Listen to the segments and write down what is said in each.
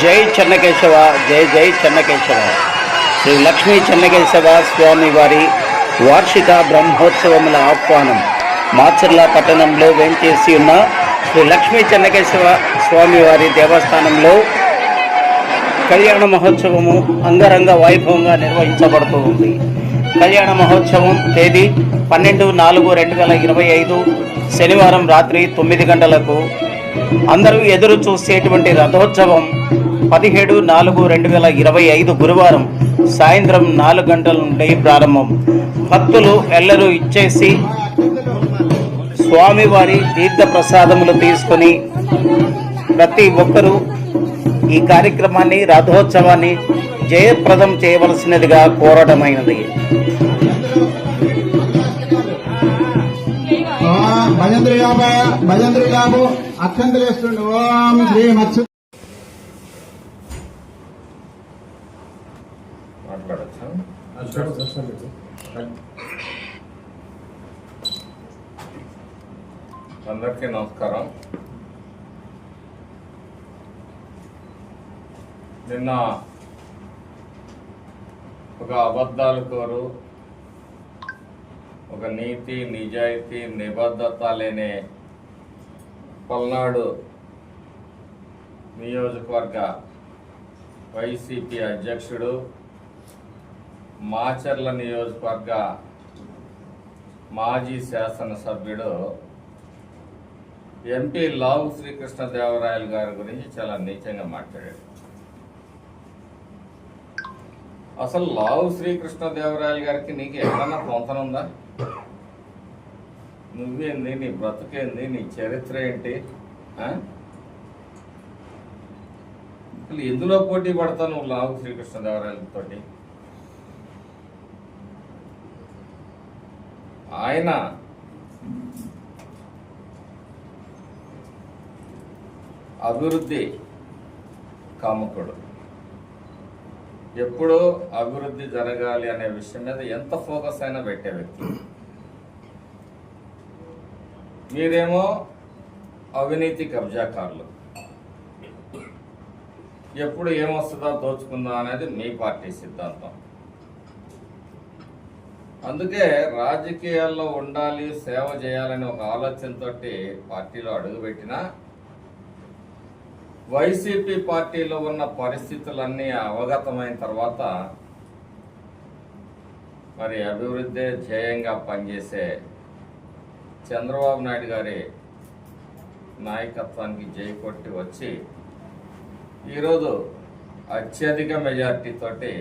జై చెన్నకేశవ జై జై చెన్నకేశవ. శ్రీ లక్ష్మీ చెన్నకేశవ స్వామి వారి వార్షిక బ్రహ్మోత్సవముల ఆహ్వానం. మాచర్ల పట్టణంలో వేంచేసి ఉన్న శ్రీ లక్ష్మీ చెన్నకేశవ స్వామివారి దేవస్థానంలో కళ్యాణ మహోత్సవము అంగరంగ వైభవంగా నిర్వహించబడుతూ ఉంది. కళ్యాణ మహోత్సవం తేదీ పన్నెండు నాలుగు రెండు వేల ఇరవై ఐదు శనివారం రాత్రి తొమ్మిది గంటలకు. అందరూ ఎదురు చూసేటువంటి రథోత్సవం పదిహేడు నాలుగు రెండు వేల ఇరవై ఐదు గురువారం సాయంత్రం నాలుగు గంటల నుండి ప్రారంభం. భక్తులు ఎల్లరూ ఇచ్చేసి స్వామివారి తీర్థ ప్రసాదములు తీసుకొని ప్రతి ఒక్కరూ ఈ కార్యక్రమాన్ని రథోత్సవాన్ని జయప్రదం చేయవలసినదిగా కోరడమైనది భజంద్రి భజంత్రి యాభై ఓం శ్రీ మత్స్య మాట్లాడచ్చా? అందరికీ నమస్కారం. నిన్న ఒక అబద్ధాలు కోరు ఒక నీతి నిజాయితీ నిబద్ధత లేని పల్నాడు నియోజకవర్గ వైసీపీ అధ్యక్షుడు మాచర్ల నియోజకవర్గ మాజీ శాసనసభ్యుడు ఎంపీ లావు శ్రీకృష్ణదేవరాయలు గారి గురించి చాలా నీచంగా మాట్లాడాడు. అసలు లావు శ్రీకృష్ణదేవరాయలు గారికి నీకు ఏమన్నా పొంతనుందా నువ్వేంది? నీ బ్రతుకేంది? నీ చరిత్ర ఏంటి? అసలు ఎందులో పోటీ పడతావు నువ్వు లావు శ్రీకృష్ణదేవరాయలతోటి? ఆయన అభివృద్ధి కాముకుడు. ఎప్పుడూ అభివృద్ధి జరగాలి అనే విషయం మీద ఎంత ఫోకస్ అయినా పెట్టే వ్యక్తి. మీరేమో అవినీతి కబ్జాకారులు. ఎప్పుడు ఏమొస్తుందో దోచుకుందాం అనేది మీ పార్టీ సిద్ధాంతం. అందుకే రాజకీయాల్లో ఉండాలి సేవ చేయాలని ఒక ఆలోచనతో పార్టీలో అడుగుపెట్టిన వైసీపీ పార్టీలో ఉన్న పరిస్థితులన్నీ అవగతమైన తర్వాత మరి అభివృద్ధి ధ్యేయంగా పనిచేసే చంద్రబాబు నాయుడు గారి నాయకత్వానికి జైకొట్టి వచ్చి ఈరోజు అత్యధిక మెజార్టీతోటి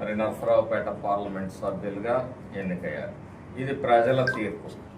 మరి నరసరావుపేట పార్లమెంట్ సభ్యులుగా ఎన్నికయ్యారు. ఇది ప్రజల తీర్పు.